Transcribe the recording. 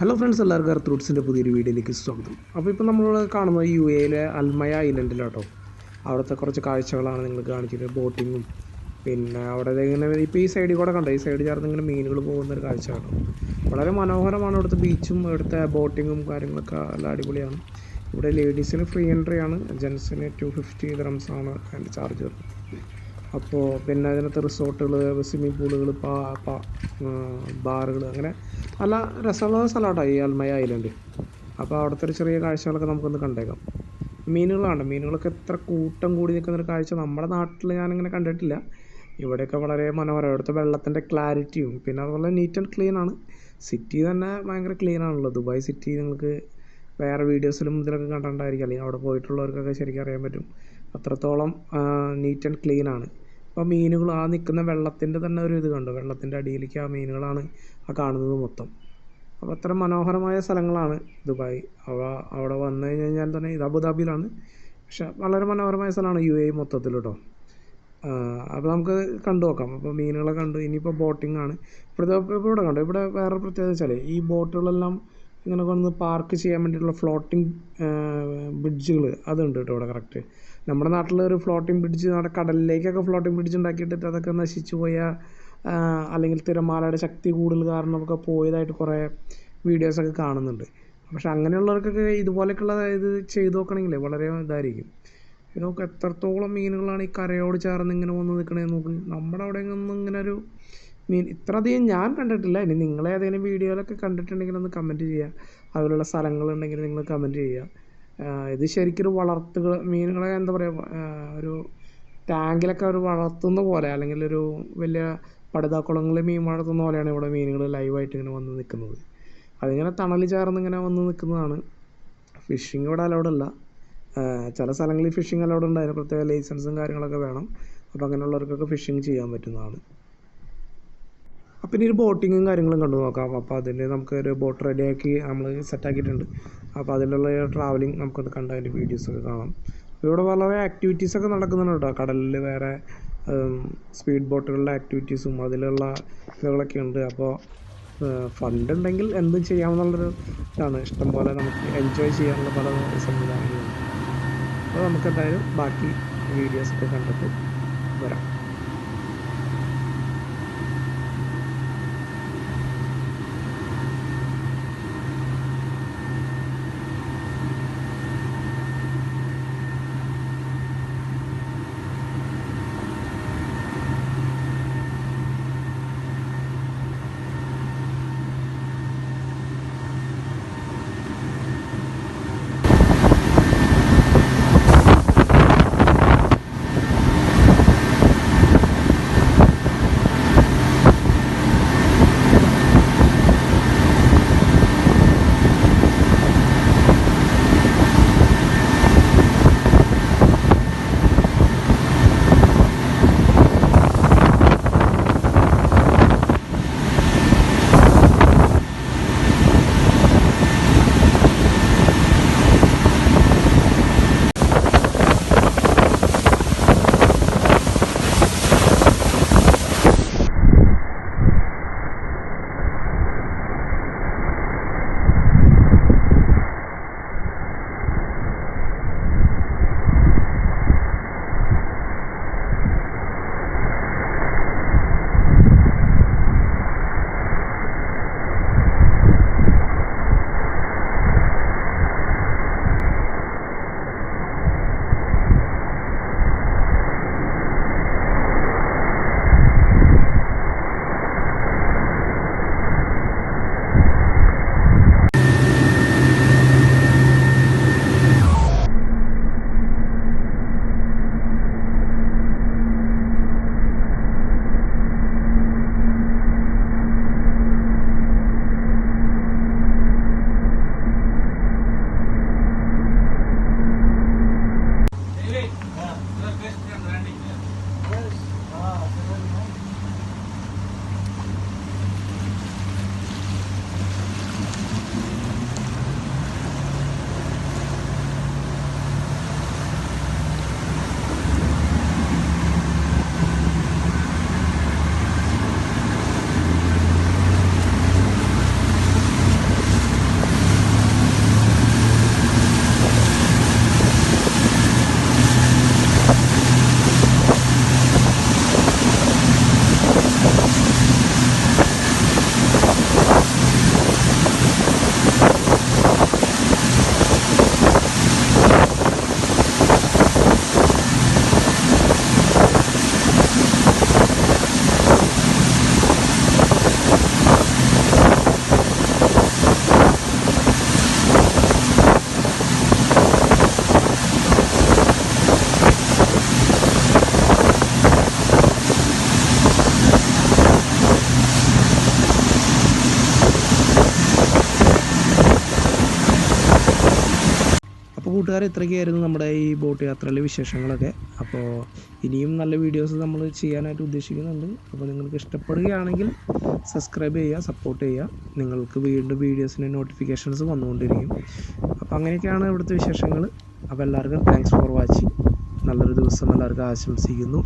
Hello friends എല്ലാവർക്കും earth റൂട്ട്സിന്റെ പുതിയൊരു വീഡിയോയിലേക്ക് സ്വാഗതം. അപ്പോൾ ഇപ്പോൾ നമ്മൾ കാണുന്നത് യു എയിലെ അൽമയ ഐലൻഡിലാട്ടോ. അവിടുത്തെ കുറച്ച് കാഴ്ചകളാണ് നിങ്ങൾ കാണിച്ചത് ബോട്ടിങ്ങും. പിന്നെ അവിടെ ഇങ്ങനെ ഇപ്പോൾ ഈ സൈഡിൽ കൂടെ കണ്ടോ? ഈ സൈഡിൽ ചേർന്ന് ഇങ്ങനെ മീനുകൾ പോകുന്ന ഒരു കാഴ്ച കേട്ടോ വളരെ മനോഹരമാണ് ഇവിടുത്തെ ബീച്ചും ഇവിടുത്തെ ബോട്ടിങ്ങും കാര്യങ്ങളൊക്കെ നല്ല അടിപൊളിയാണ്. ഇവിടെ ലേഡീസിന് ഫ്രീ എൻട്രി ആണ് ജെൻസിന് ടു ഫിഫ്റ്റി ദ്രംസ് ആണ് അതിന്റെ ചാർജ് വരുന്നത്. അപ്പോൾ പിന്നെ അതിനകത്ത് റിസോർട്ടുകൾ സ്വിമ്മിംഗ് പൂളുകൾ ബാറുകൾ അങ്ങനെ നല്ല രസമുള്ള സ്ഥലമാട്ടോ ഈ അൽമയ ഐലൻഡ് അപ്പോൾ അവിടുത്തെ ഒരു ചെറിയ കാഴ്ചകളൊക്കെ നമുക്കൊന്ന് കണ്ടേക്കാം. മീനുകളാണ്. മീനുകളൊക്കെ എത്ര കൂട്ടം കൂടി നിൽക്കുന്നൊരു കാഴ്ച നമ്മുടെ നാട്ടിൽ ഞാനിങ്ങനെ കണ്ടിട്ടില്ല. ഇവിടെയൊക്കെ വളരെ മനോഹരം ഇവിടുത്തെ വെള്ളത്തിന്റെ ക്ലാരിറ്റിയും പിന്നെ അതുപോലെ നീറ്റ് ആൻഡ് ക്ലീൻ ആണ്. സിറ്റി തന്നെ ഭയങ്കര ക്ലീൻ ആണല്ലോ. ദുബായ് സിറ്റി നിങ്ങൾക്ക് വേറെ വീഡിയോസിലും ഇതിലൊക്കെ കണ്ടിട്ടുണ്ടായിരിക്കും. അല്ലെങ്കിൽ അവിടെ പോയിട്ടുള്ളവർക്കൊക്കെ ശരിക്കും അറിയാൻ പറ്റും. അത്രത്തോളം നീറ്റ് ആൻഡ് ക്ലീൻ ആണ്. അപ്പോൾ മീനുകൾ ആ നിൽക്കുന്ന വെള്ളത്തിന്റെ തന്നെ ഒരു ഇത് കണ്ടു? വെള്ളത്തിന്റെ അടിയിലേക്ക് ആ മീനുകളാണ് ആ കാണുന്നത് മൊത്തം. അപ്പോൾ അത്ര മനോഹരമായ സ്ഥലങ്ങളാണ് ദുബായ്. അവ അവിടെ വന്നു കഴിഞ്ഞാൽ തന്നെ ഇത് അബുദാബിയിലാണ്. പക്ഷെ വളരെ മനോഹരമായ സ്ഥലമാണ് യു എ മൊത്തത്തിൽ കേട്ടോ. അപ്പോൾ നമുക്ക് കണ്ടു നോക്കാം. അപ്പോൾ മീനുകളെ കണ്ടു. ഇനിയിപ്പോൾ ബോട്ടിംഗ് ആണ്. ഇപ്പോഴത്തെ ഇവിടെ കണ്ടു? ഇവിടെ വേറെ പ്രത്യേകത വെച്ചാൽ ഈ ബോട്ടുകളെല്ലാം ഇങ്ങനെ വന്ന് പാർക്ക് ചെയ്യാൻ വേണ്ടിയിട്ടുള്ള ഫ്ലോട്ടിംഗ് ബ്രിഡ്ജുകൾ അതുണ്ട് കേട്ടോ ഇവിടെ കറക്റ്റ് നമ്മുടെ നാട്ടിൽ ഒരു ഫ്ലോട്ടിംഗ് ബ്രിഡ്ജ് നമ്മുടെ കടലിലേക്കൊക്കെ ഫ്ലോട്ടിംഗ് ബ്രിഡ്ജ് ഉണ്ടാക്കിയിട്ട് അതൊക്കെ നശിച്ചു പോയ അല്ലെങ്കിൽ തിരമാലയുടെ ശക്തി കൂടുതൽ കാരണമൊക്കെ പോയതായിട്ട് കുറേ വീഡിയോസൊക്കെ കാണുന്നുണ്ട്. പക്ഷെ അങ്ങനെയുള്ളവർക്കൊക്കെ ഇതുപോലെയൊക്കെയുള്ള ഇത് ചെയ്തു നോക്കണമെങ്കിൽ വളരെ ഇതായിരിക്കും. ഇതൊക്കെ എത്രത്തോളം മീനുകളാണ് ഈ കരയോട് ചേർന്ന് ഇങ്ങനെ വന്ന് നിൽക്കണേ നോക്ക്. നമ്മുടെ അവിടെ ഒന്നും ഇങ്ങനെ ഒരു മീൻ ഇത്ര അധികം ഞാൻ കണ്ടിട്ടില്ല. ഇനി നിങ്ങൾ ഏതെങ്കിലും വീഡിയോയിലൊക്കെ കണ്ടിട്ടുണ്ടെങ്കിൽ ഒന്ന് കമന്റ് ചെയ്യുക. അതുപോലുള്ള സ്ഥലങ്ങളുണ്ടെങ്കിൽ നിങ്ങൾ കമന്റ് ചെയ്യുക. ഇത് ശരിക്കും ഒരു വളർത്തുക മീനുകളെ എന്താ പറയുക ഒരു ടാങ്കിലൊക്കെ ഒരു വളർത്തുന്ന പോലെ അല്ലെങ്കിൽ ഒരു വലിയ പടുതാക്കുളങ്ങളിൽ മീൻ വളർത്തുന്ന പോലെയാണ് ഇവിടെ മീനുകൾ ലൈവായിട്ട് ഇങ്ങനെ വന്ന് നിൽക്കുന്നത്. അതിങ്ങനെ തണൽ ചേർന്ന് ഇങ്ങനെ വന്ന് നിൽക്കുന്നതാണ്. ഫിഷിംഗ് ഇവിടെ അലൗഡ് അല്ല. ചില സ്ഥലങ്ങളിൽ ഫിഷിംഗ് അലൗഡ് ഉണ്ട്. അതിന് പ്രത്യേക ലൈസൻസും കാര്യങ്ങളൊക്കെ വേണം. അപ്പോൾ അങ്ങനെയുള്ളവർക്കൊക്കെ ഫിഷിംഗ് ചെയ്യാൻ പറ്റുന്നതാണ്. അപ്പം ഇനി ഒരു ബോട്ടിങ്ങും കാര്യങ്ങളും കണ്ടു നോക്കാം. അപ്പോൾ നമുക്ക് ഒരു ബോട്ട് റെഡിയാക്കി നമ്മൾ സെറ്റാക്കിയിട്ടുണ്ട് അപ്പോൾ അതിലുള്ള ട്രാവലിംഗ് നമുക്കത് കണ്ട് അതിന്റെ വീഡിയോസൊക്കെ കാണാം. ഇവിടെ വളരെ ആക്ടിവിറ്റീസൊക്കെ നടക്കുന്നുണ്ട് കേട്ടോ. കടലിൽ വേറെ സ്പീഡ് ബോട്ടുകളുടെ ആക്ടിവിറ്റീസും അതിലുള്ള ഇതുകളൊക്കെ ഉണ്ട്. അപ്പോൾ ഫണ്ട് ഉണ്ടെങ്കിൽ എന്തും ചെയ്യാമെന്നുള്ളൊരു ഇതാണ്. ഇഷ്ടംപോലെ നമുക്ക് എൻജോയ് ചെയ്യാനുള്ള പല സംവിധാനങ്ങളുണ്ട്. അപ്പോൾ നമുക്ക് എന്തായാലും ബാക്കി വീഡിയോസൊക്കെ കണ്ടിട്ട് വരാം. അപ്പോൾ കൂട്ടുകാർ ഇത്രയ്ക്കായിരുന്നു നമ്മുടെ ഈ ബോട്ട് യാത്രയിലെ വിശേഷങ്ങളൊക്കെ. അപ്പോൾ ഇനിയും നല്ല വീഡിയോസ് നമ്മൾ ചെയ്യാനായിട്ട് ഉദ്ദേശിക്കുന്നുണ്ട്. അപ്പോൾ നിങ്ങൾക്ക് ഇഷ്ടപ്പെടുകയാണെങ്കിൽ സബ്സ്ക്രൈബ് ചെയ്യുക സപ്പോർട്ട് ചെയ്യുക. നിങ്ങൾക്ക് വീണ്ടും വീഡിയോസിന് നോട്ടിഫിക്കേഷൻസ് വന്നുകൊണ്ടിരിക്കും. അപ്പോൾ അങ്ങനെയൊക്കെയാണ് ഇവിടുത്തെ വിശേഷങ്ങൾ. അപ്പോൾ എല്ലാവർക്കും താങ്ക്സ് ഫോർ വാച്ചിങ് നല്ലൊരു ദിവസം എല്ലാവർക്കും ആശംസിക്കുന്നു.